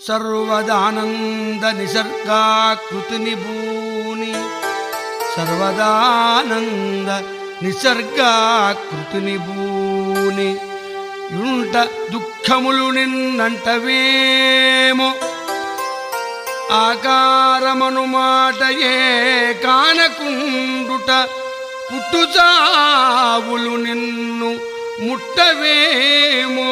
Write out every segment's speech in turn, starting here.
సర్వదానంద నిసర్గాకృతిని భూని సర్వదానంద నిసర్గాకృతిని భూని యుంట దుఃఖములు నిన్నంటవేమో ఆకారమను మాటయే కానకుండుట పుట్టుచావులు నిన్ను ముట్టవేమో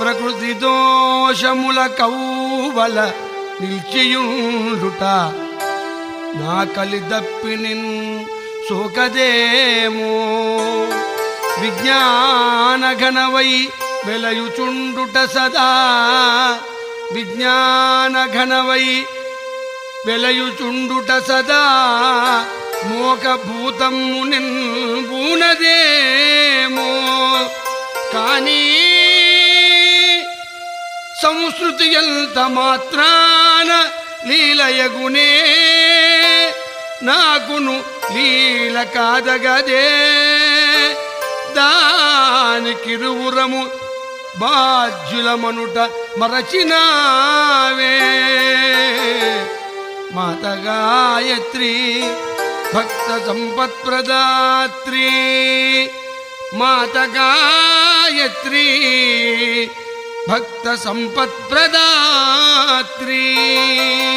ప్రకృతి దోషముల కౌవల నిల్చియుండుట. నా కలిదప్పి నిన్ సోకదేమో విజ్ఞానఘనవై వెలయుచుండుట సదా. విజ్ఞానఘనవై వెలయుచుండుట సదా. మోకభూతము నిన్బూనదేమో కానీ సంస్కృతి ఎంత మాత్రాన లీలయగునే? నాకును లీల కాదగదే. దానికిరువురము బాధ్యులమనుట మరచినావే. మాత గాయత్రి భక్త సంపత్ప్రదాత్రి మాత గాయత్రీ भक्तसम्पत्प्रदात्री।